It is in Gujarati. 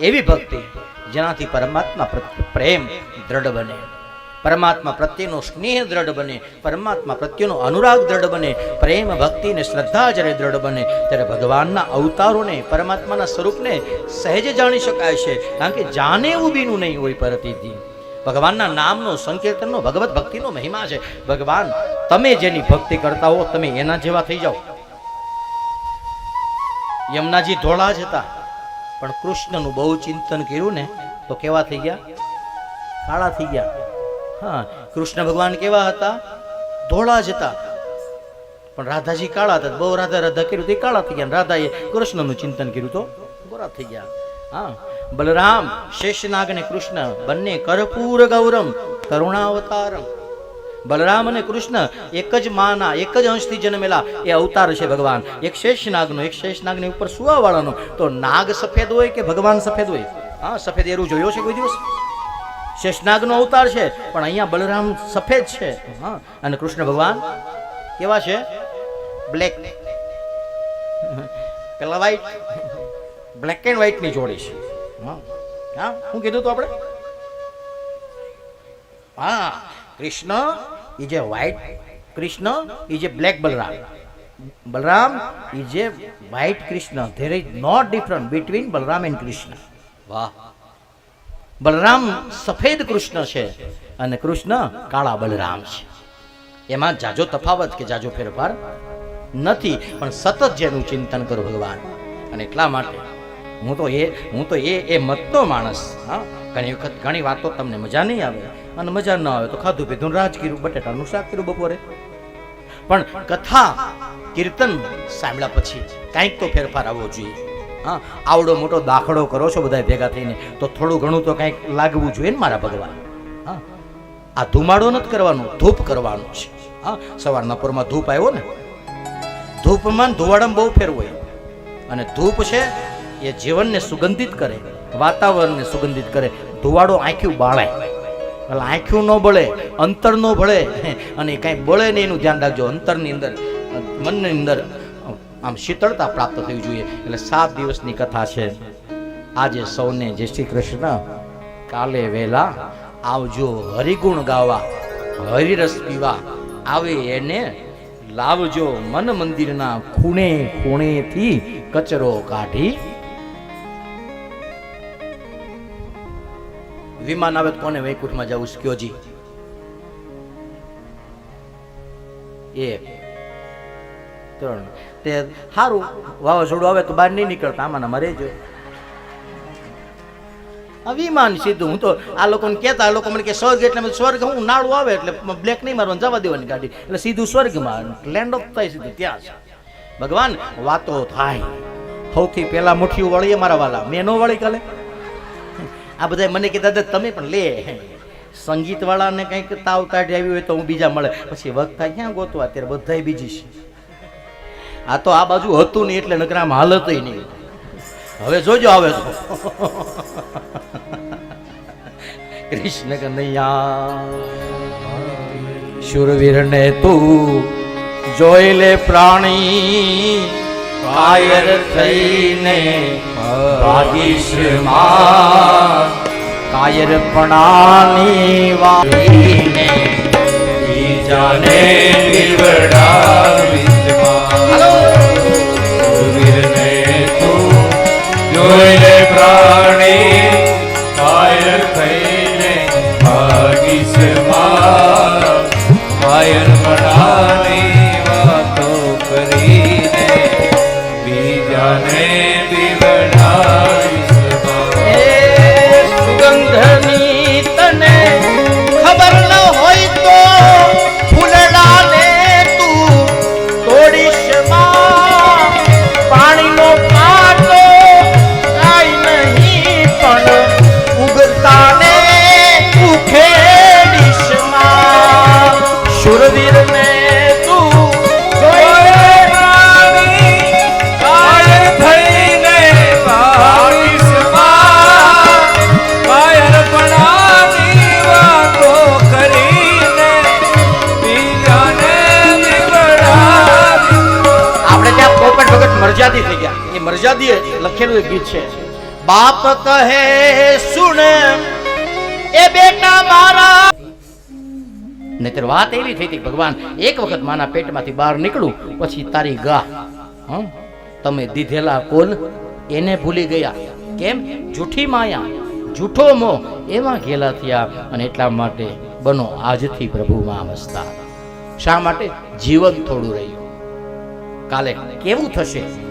એવી ભક્તિ જેનાથી પરમાત્મા પ્રત્યે પ્રેમ દ્રઢ બને. પરમાત્મા પ્રત્યેનો સ્નેહ દ્રઢ બને. પરમાત્મા પ્રત્યેનો અનુરાગ દ્રઢ બને. પ્રેમ, ભક્તિ અને શ્રદ્ધા જ્યારે દ્રઢ બને, ત્યારે ભગવાનના અવતારોને, પરમાત્માના સ્વરૂપને સહેજે જાણી શકાય છે. કારણ કે જાને ઊભીનું નહીં હોય પરતીથી. ભગવાનના નામનો, સંકીર્તનનો, ભગવત ભક્તિનો મહિમા છે. ભગવાન, તમે જેની ભક્તિ કરતા હો, તમે એના જેવા થઈ જાઓ. યમુનાજી ધોળા જ હતા. પણ કૃષ્ણનું બહુ ચિંતન કર્યું ને, તો કેવા થઈ ગયા? કાળા થઈ ગયા. હા, કૃષ્ણ ભગવાન કેવા હતા? ધોળા જ હતા. પણ રાધાજી કાળા હતા. બહુ રાધા રાધા કર્યું તે કાળા થઈ ગયા. રાધાએ કૃષ્ણનું ચિંતન કર્યું તો ગોરા થઈ ગયા. હા, બલરામ, શેષનાગ અને કૃષ્ણ બંને કર્પૂર ગૌરમ, કરુણાવતારમ. બલરામ અને કૃષ્ણ એક જ માના, એક જ અંશથી જન્મેલા. એ અવતાર છે ભગવાન. એક શેષનાગનો એક શેષનાગની ઉપર સુવાવાળાનો. તો નાગ સફેદ હોય કે ભગવાન સફેદ હોય? હા, સફેદ એરું જોયો છે કોઈ દિવસ? શેષનાગનો અવતાર છે, પણ અહીંયા બલરામ સફેદ છે. હા, અને કૃષ્ણ ભગવાન કેવા છે? બ્લેક. પેલા વ્હાઈટ બ્લેક એન્ડ વ્હાઈટની જોડી છે. હા હા, શું કીધું તો આપણે? હા, Krishna is a white Krishna is a black Balram Balram is a white Krishna there is not different between Balram and Krishna વાહ. બલરામ સફેદ કૃષ્ણ છે અને કૃષ્ણ કાળા બલરામ છે. એમાં જાજો તફાવત કે જાજો ફેરફાર નથી પણ સતત જેનું ચિંતન કરો ભગવાન. અને એટલા માટે હું તો એ હું તો એ એ મતનો માણસ, હા. ઘણી વખત ઘણી વાતો તમને મજા નહીં આવે અને મજા ન આવે તો ખાધું પીધું રાજ કર્યું બટેટાનું શાક કર્યું બપોરે. પણ કથા, કીર્તન સાંભળ્યા પછી કાંઈક તો ફેરફાર આવવો જોઈએ, હા. આવડો મોટો દાખલો કરો છો બધા ભેગા થઈને, તો થોડું ઘણું તો કાંઈક લાગવું જોઈએ ને મારા ભગવાન, હા. આ ધુમાડો નથી કરવાનો, ધૂપ કરવાનો છે, હા. સવારના પોરમાં ધૂપ આવ્યો ને, ધૂપમાં ધુવાડમ બહુ ફેરવો અને ધૂપ છે એ જીવનને સુગંધિત કરે, વાતાવરણને સુગંધિત કરે. ધુવાડો આંખ્યું બાળે એટલે આંખ્યું ન બળે, અંતર ન ભળે. અને કાંઈ બળે નહીં એનું ધ્યાન રાખજો. અંતરની અંદર, મનની અંદર આમ શીતળતા પ્રાપ્ત થવી જોઈએ. એટલે સાત દિવસની કથા છે. આજે સૌને જય શ્રી કૃષ્ણ. કાલે વહેલા આવજો હરિગુણ ગાવા, હરિરસ પીવા. આવે એને લાવજો મન મંદિરના ખૂણે ખૂણેથી કચરો કાઢી વિમાન આવે તો કોને વૈકુંઠમાં જવું છે? કયો જી? એક, ત્રણ. તે સારું વાવાઝોડું આવે તો બહાર નહીં નીકળતા, આમાં મરે જો. વિમાન સીધું. હું તો આ લોકોને કહેતા, આ લોકો મને કે સ્વર્ગ એટલે સ્વર્ગ, હું નાળું આવે એટલે બ્લેક નહીં મારવાનું, જવા દેવાની ગાડી. એટલે સીધું સ્વર્ગમાં લેન્ડ ઓફ થાય સીધું ત્યાં છે. ભગવાન, વાતો થાય. સૌથી પહેલા મુઠ્ઠીઓ વળીએ મારા વાલા. મેં નો વળી કાલે. આ બધા મને કીધા હતા તમે પણ લે. સંગીત વાળાને કંઈક તાવ કાઢી આવી હોય તો હું બીજા મળે. પછી વખતા ક્યાં ગોતવા? અત્યારે બધાય બીજી છે. આ તો આ બાજુ હતું નહીં એટલે નકરામાં હાલત નહીં. હવે જોજો આવે તો કૃષ્ણ કનૈયા, શુરવીરને તું જોઈ લે પ્રાણી. કાયર થઈને ભાગીશમાં. કાયર પણાની વાળીને બીજાને જોઈને પ્રાણી કાયર થઈને ભાગીશમાં કાયર પડાની વાતો કરીને બીજાને મરજાદી થઈ ગયા. એ મરજાદી લખેલું એક ગીત છે. બાપ કહે સુણ એ બેટા મારા નહીતર વાત એવી થઈ હતી, ભગવાન, એક વખત માના પેટમાંથી બહાર નીકળું, પછી તારી ગા હં? તમે દીધેલા કોલ એને ભૂલી ગયા. કેમ? જૂઠી માયા, જૂઠો મો એમાં ઘેલા થયા અને એટલા માટે બનો આજથી પ્રભુમાં વસતા શા માટે? જીવન થોડું રહ્યું. કાલે કેવું થશે?